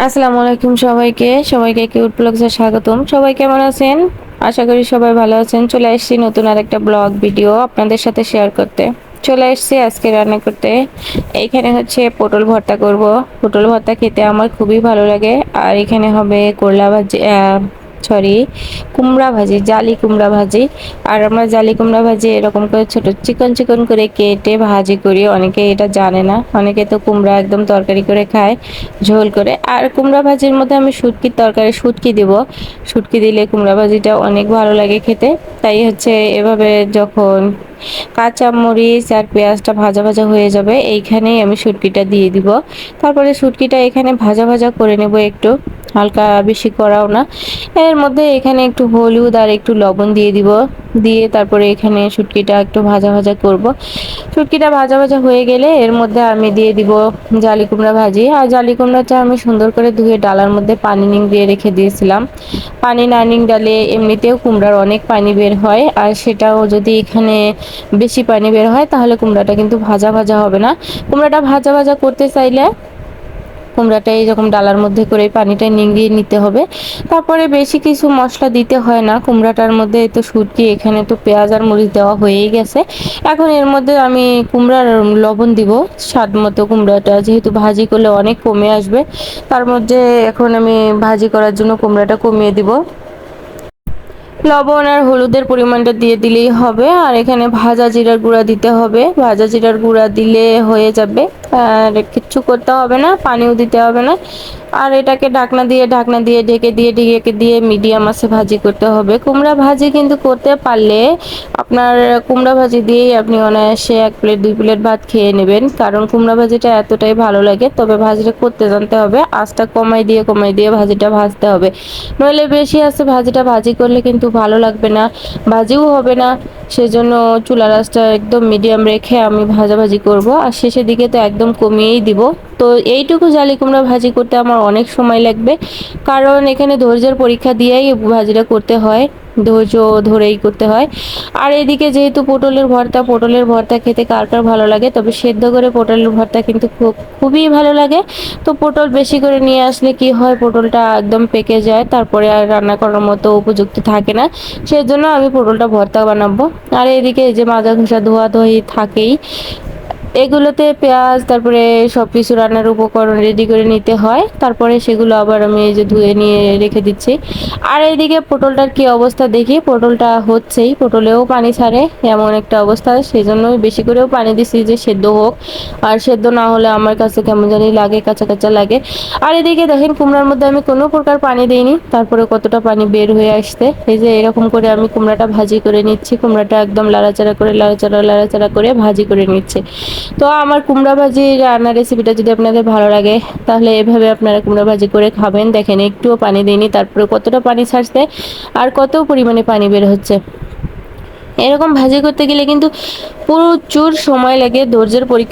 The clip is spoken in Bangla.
আসসালামু আলাইকুম সবাইকে। সবাইকে কিউট ব্লগসে স্বাগতম। সবাই কেমন আছেন? আশা করি সবাই ভালো আছেন। চলে এসেছি নতুন আর একটা ব্লগ ভিডিও আপনাদের সাথে শেয়ার করতে। চলে এসেছি আজকে রান্না করতে। এইখানে হচ্ছে পটল ভর্তা করব। পটল ভর্তা খেতে আমার খুবই ভালো লাগে। আর এখানে হবে করলা ভাজি সরি, কুমড়া ভাজি, জালি কুমড়া ভাজি। আর আমরা জালি কুমড়া ভাজি এরকম করে ছোট চিকন চিকন করে কেটে ভাজি করি। অনেকে এটা জানে না, অনেকে তো কুমড়া একদম তরকারি করে খায়, ঝোল করে। আর কুমড়া ভাজির মধ্যে আমি শুটকির তরকারি, শুটকি দিব। শুটকি দিলে কুমড়া ভাজিটা অনেক ভালো লাগে খেতে। তাই হচ্ছে এভাবে যখন কাঁচা মরিচ আর পেঁয়াজটা ভাজা ভাজা হয়ে যাবে, এইখানেই আমি শুটকিটা দিয়ে দিব। তারপরে শুটকিটা এখানে ভাজা ভাজা করে নেব একটু। হালকা বেশি করাও না। এর মধ্যে এখানে একটু হলুদ আর একটু লবণ দিয়ে দিব। দিয়ে তারপরে এখানে শুটকিটা একটু ভাজা ভাজা করব। শুটকিটা ভাজা ভাজা হয়ে গেলে এর মধ্যে আমি দিয়ে দিব জালি কুমড়া ভাজি। আর জালি কুমড়াটা আমি সুন্দর করে ধুয়ে ডালার মধ্যে পানি নিং দিয়ে রেখে দিয়েছিলাম। পানি না নিং ডালে এমনিতেও কুমড়ার অনেক পানি বের হয়। আর সেটাও যদি এখানে বেশি পানি বের হয় তাহলে কুমড়াটা কিন্তু ভাজা ভাজা হবে না। কুমড়াটা ভাজা ভাজা করতে চাইলে কুমড়াটা এইরকম ডালার মধ্যে করে পানিটা নিংড়িয়ে নিতে হবে। তারপরে বেশি কিছু মশলা দিতে হয় না। কুমড়াটার মধ্যে তো শুটকি, এখানে তো পেঁয়াজ আর মরিচ দেওয়া হয়েই গেছে। এখন এর মধ্যে আমি কুমড়ার লবণ দিব। স্বাদ মতো কুমড়াটা, যেহেতু ভাজি করলে অনেক কমে আসবে। তার মধ্যে এখন আমি ভাজি করার জন্য কুমড়াটা কমিয়ে দিব। লবণ আর হলুদের পরিমাণটা দিয়ে দিলেই হবে। আর এখানে ভাজা জিরার গুঁড়া দিতে হবে। ভাজা জিরার গুঁড়া দিলে হয়ে যাবে আর কিচ্ছু করতে হবে না, পানিও দিতে হবে না। আর এটাকে ঢাকনা দিয়ে ঢাকনা দিয়ে, ঢেকে দিয়ে ঢেকে দিয়ে মিডিয়াম আছে ভাজি করতে হবে। কুমড়া ভাজি কিন্তু করতে পারলে আপনার কুমড়া ভাজি দিয়েই আপনি অনায়াসে এক প্লেট, দুই প্লেট ভাত খেয়ে নেবেন। কারণ কুমড়া ভাজিটা এতটাই ভালো লাগে, তবে ভাজিটা করতে জানতে হবে, আঁচটা কমাই দিয়ে কমাই দিয়ে ভাজিটা ভাজতে হবে। নইলে বেশি আছে ভাজিটা ভাজি করলে কিন্তু ভালো লাগবে না, ভাজিও হবে না। সেজন্য চুলা রাসটা একদম মিডিয়াম রেখে আমি ভাজাভাজি করব। আর শেষের দিকে তো একদম কমিয়েই দিব। তো এইটুকু জালি কুমড়া ভাজি করতে আমার অনেক সময় লাগবে। কারণ এখানে ধৈর্যের পরীক্ষা দিয়েই ভাজিটা করতে হয়। ধৈর্য ধরেই করতে হয়। আর এদিকে যেহেতু পটলের ভর্তা পটলের ভর্তা খেতে কার কার ভালো লাগে? তবে সেদ্ধ করে পটলের ভর্তা কিন্তু খুব, খুবই ভালো লাগে। তো পটল বেশি করে নিয়ে আসলে কি হয়? পটলটা একদম পেকে যায়, তারপরে আর রান্না করার মতো উপযুক্ত থাকে না। সেজন্য আমি পটলটা ভর্তা বানাবো। আর এদিকে যে মাজা ঘষা ধোয়া ধোয়ি থাকেই। এগুলোতে পেঁয়াজ, তারপরে সব কিছু রান্নার উপকরণ রেডি করে নিতে হয়। তারপরে সেগুলো আবার আমি এই যে ধুয়ে নিয়ে রেখে দিচ্ছি। আর এইদিকে পটলটার কি অবস্থা দেখি? পটলটা হচ্ছেই, পটলেও পানি ছাড়ে, এমন একটা অবস্থা। সেই জন্যই বেশি করেও পানি দিছি যে সেদ্ধ হোক। আর সেদ্ধ না হলে আমার কাছে কেমন জানি লাগে, কাঁচা কাঁচা লাগে। আর এদিকে দেখেন, কুমড়ার মধ্যে আমি কোনো প্রকার পানি দিইনি। তারপরে কতটা পানি বের হয়ে আসতে এই যে এরকম করে আমি কুমড়াটা ভাজি করে নিচ্ছি। কুমড়াটা একদম লাড়াচাড়া করে, লাড়াচাড়া লাড়াচাড়া করে ভাজি করে নিচ্ছি। তো আমার কুমড়া ভাজি রান্নার রেসিপিটা যদি আপনাদের ভালো লাগে, তাহলে এভাবে আপনারা কুমড়া ভাজি করে খাবেন। দেখেন, একটুও পানি দিইনি তারপরে কতটা পানি ছাড়ছে আর কত পরিমাণে পানি বের হচ্ছে। এরকম ভাজি করতে গেলে কিন্তু প্রচুর সময় লাগে, ধৈর্যের পরীক্ষা